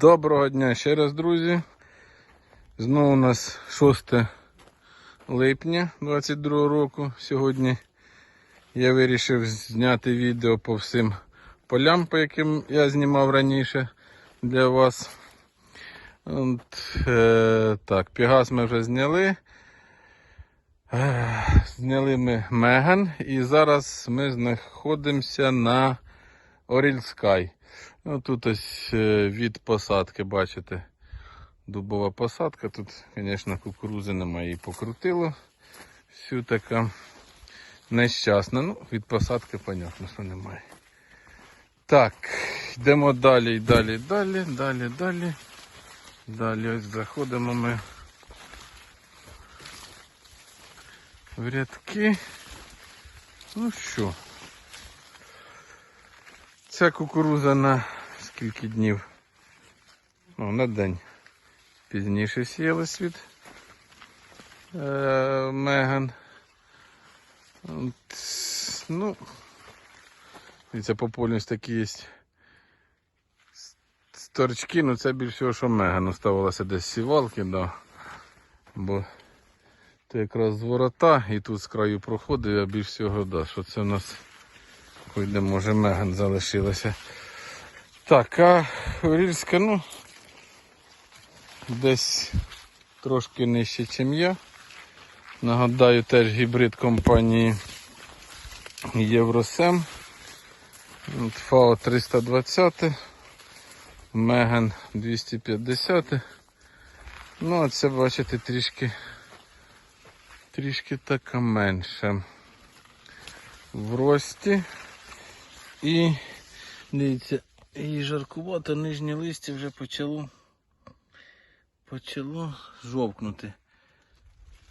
Доброго дня ще раз, друзі. Знову у нас 6 липня 22 року. Сьогодні я вирішив зняти відео по всім полям, по яким я знімав раніше для вас. От, е, так, Пігас ми вже зняли. Е, Зняли ми Меган і зараз ми знаходимося на Орільскай. Ну, тут ось е, від посадки, бачите, дубова посадка. Тут, звісно, кукурузи немає, її покрутило. Всю така нещасна. Ну, від посадки, понятно, що немає. Так, йдемо далі, далі, далі, далі, далі. Далі ось заходимо ми в рядки. Ну що? Ця кукуруза на скільки днів? Ну, на день пізніше сіялась від е, Меган. От, ну, дивіться, по полю такі є торчки, ну це більш всього, що Меган оставалося десь сівалки, да. бо це якраз з ворота і тут з краю проходив, а більш всього, да, що це у нас Пойде, може, Меган залишилася. Так, а Орільська, ну, десь трошки нижче, ніж я. Нагадаю, теж гібрид компанії Євросем. ФАО 320, Меган 250. Ну, а це, бачите, трішки, трішки така менше. В рості. І дивіться, і жаркувато нижнє листя вже почало почало жовкнути.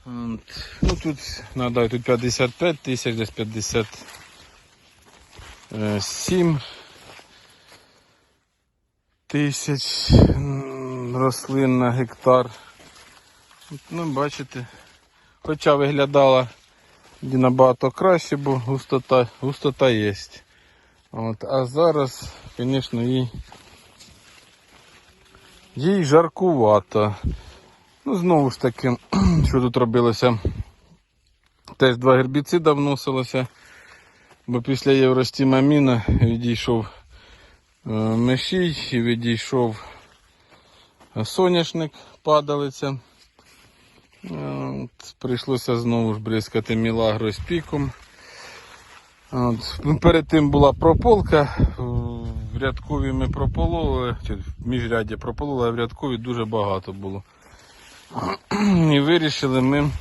От. Ну тут нагадаю, тут 55 тисяч, десь 57 тисяч рослин на гектар. Ну, бачите, хоча виглядала набагато краще, бо густота, густота є. От, а зараз, звісно, їй, їй жаркувато. Ну, знову ж таки, що тут робилося? Теж два гербіцида вносилося, бо після Євростімаміна відійшов е, мешій і відійшов соняшник, падалиця. Е, От, прийшлося знову ж бризкати мілагро з піком. От. ну, Перед тим була прополка. В рядкові ми пропололи, чи в міжряді пропололи, а в рядкові дуже багато було. І вирішили ми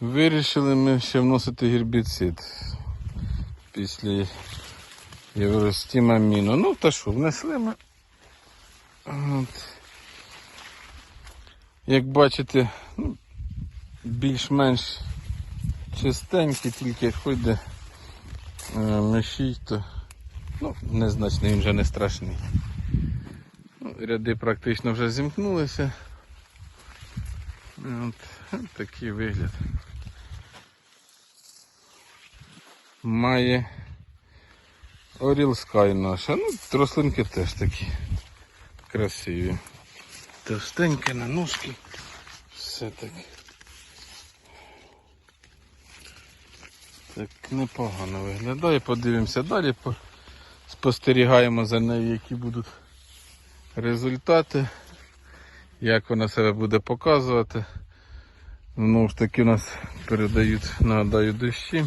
вирішили ми ще вносити гербіцид після Євростімаміну. Ну та що, внесли ми. От. Як бачите, ну, більш-менш чистенький, тільки ходить е, мешій, то ну, незначний, він вже не страшний. Ну, ряди практично вже зімкнулися. От, такий вигляд. Має Оріл Скай наша. Ну, рослинки теж такі красиві. Товстенькі на ножки. Все так. Так непогано виглядає. Подивимося далі. Спостерігаємо за нею, які будуть результати, як вона себе буде показувати. Знову ж таки у нас передають, нагадаю, дощі.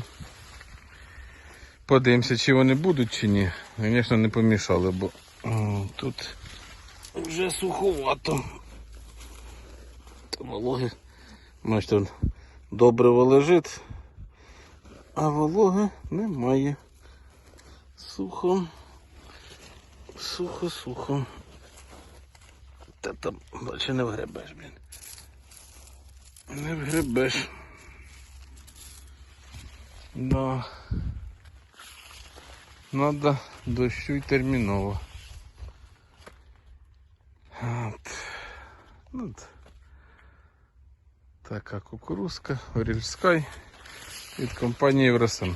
Подивимося, чи вони будуть, чи ні. Звісно, не помішали, бо тут вже суховато. Та вологи. Он добриво лежить, а вологи немає. Сухо. Сухо, сухо. Та там бачу не вгребеш, блін. Не вгребеш. Да. Надо дощу й терміново. От. Ну, От. Така кукурузка, Орільськай від компанії Врасен.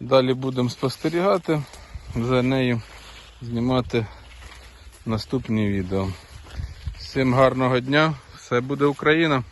Далі будемо спостерігати за нею знімати наступні відео. Всім гарного дня, все буде Україна!